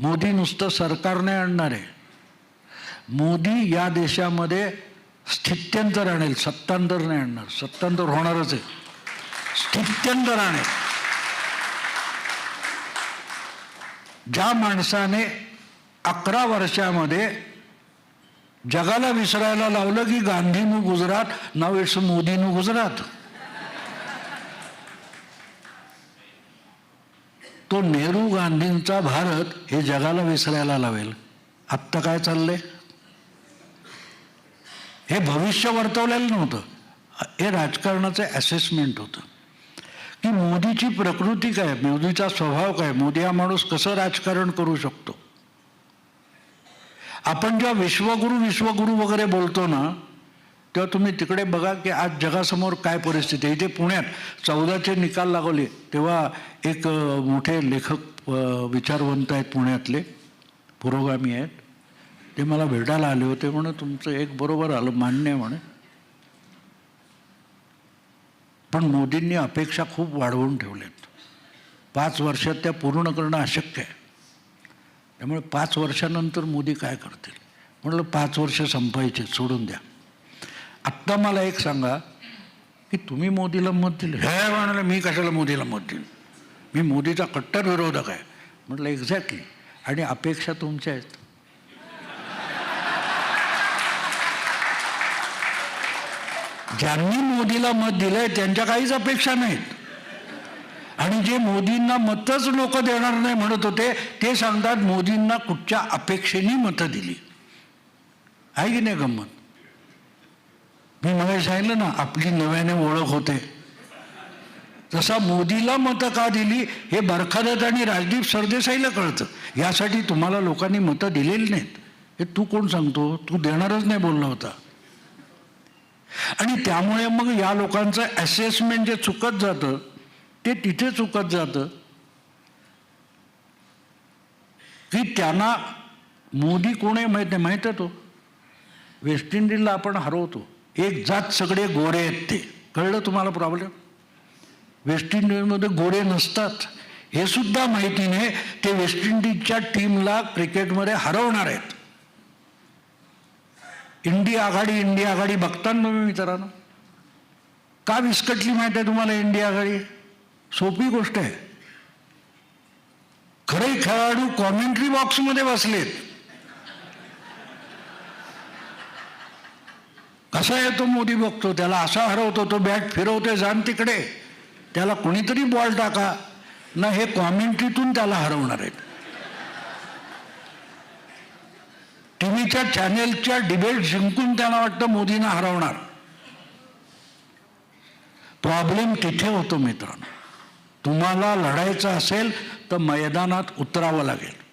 मोदी नुसतं सरकार नाही आणणार आहे. मोदी या देशामध्ये स्थित्यंतर आणेल सत्तांतर नाही आणणार सत्तांतर होणारच आहे. स्थित्यंतर आणेल. ज्या माणसाने अकरा वर्षामध्ये जगाला विसरायला लावलं की गांधीनं गुजरात नाव इट्स मोदीनं गुजरात. तो नेहरू गांधींचा भारत हे जगाला विसरायला लावेल. आत्ता काय चाललंय? हे भविष्य वर्तवलेलं नव्हतं. हे राजकारणाचं असेसमेंट होतं. की मोदीची प्रकृती काय? मोदीचा स्वभाव काय? मोदी हा माणूस कसं राजकारण करू शकतो? आपण जेव्हा विश्वगुरू विश्वगुरू वगैरे बोलतो ना तेव्हा तुम्ही तिकडे बघा की आज जगासमोर काय परिस्थिती आहे. इथे पुण्यात चौदाचे निकाल लागवले तेव्हा एक मोठे लेखक विचारवंत आहेत पुण्यातले पुरोगामी आहेत. ते मला भेटायला आले होते म्हणे तुमचं एक बरोबर आलं मान्य आहे म्हणे. पण मोदींनी अपेक्षा खूप वाढवून ठेवल्यात. पाच वर्षात त्या पूर्ण करणं अशक्य आहे. त्यामुळे पाच वर्षानंतर मोदी काय करतील? म्हटलं पाच वर्ष संपायचे सोडून द्या. आत्ता मला एक सांगा की तुम्ही मोदीला मत दिलं. हे म्हणाले मी कशाला मोदीला मत दिलं मी मोदीचा कट्टर विरोधक आहे. म्हटलं एक्झॅक्टली आणि अपेक्षा तुमच्या आहेत. ज्यांनी मोदीला मत दिलंय त्यांच्या काहीच अपेक्षा नाहीत. आणि जे मोदींना मतच लोक देणार नाही म्हणत होते ते सांगतात मोदींना कुठच्या अपेक्षेने मतं दिली. आहे की नाही गंमत? मी मला सांगितलं ना आपली नव्याने ओळख होते. जसा मोदीला मतं का दिली हे बरखादत आणि राजदीप सरदेसाईला कळतं. यासाठी तुम्हाला लोकांनी मतं दिलेली नाहीत. हे तू कोण सांगतो? तू देणारच नाही बोलला होता. आणि त्यामुळे मग या लोकांचं असेसमेंट जे चुकत जातं ते तिथे चुकत जातं. की त्यांना मोदी कोण आहे माहीत नाही माहीत आहे तो? वेस्ट इंडिजला आपण हरवतो. एक जात सगळे गोरे आहेत ते. कळलं तुम्हाला प्रॉब्लेम वेस्ट इंडिजमध्ये गोरे नसतात. हे सुद्धा माहिती नाही ते वेस्ट इंडिजच्या टीमला क्रिकेटमध्ये हरवणार आहेत. इंडिया आघाडी इंडिया आघाडी बघताना मी मित्रांनो का विस्कटली माहिती आहे तुम्हाला इंडिया आघाडी? सोपी गोष्ट आहे. खरे खेळाडू कॉमेंट्री बॉक्समध्ये बसलेत. कसा येतो मोदी बघतो? त्याला असा हरवतो तो बॅट फिरवते जाण तिकडे. त्याला कोणीतरी बॉल टाका. ना हे कॉमेंट्रीतून त्याला हरवणार आहेत. टीव्हीच्या चॅनेलच्या डिबेट जिंकून त्यांना वाटतं मोदींना हरवणार. प्रॉब्लेम तिथे होतो मित्रांनो. तुम्हाला लढायचं असेल तर मैदानात उतरावं लागेल.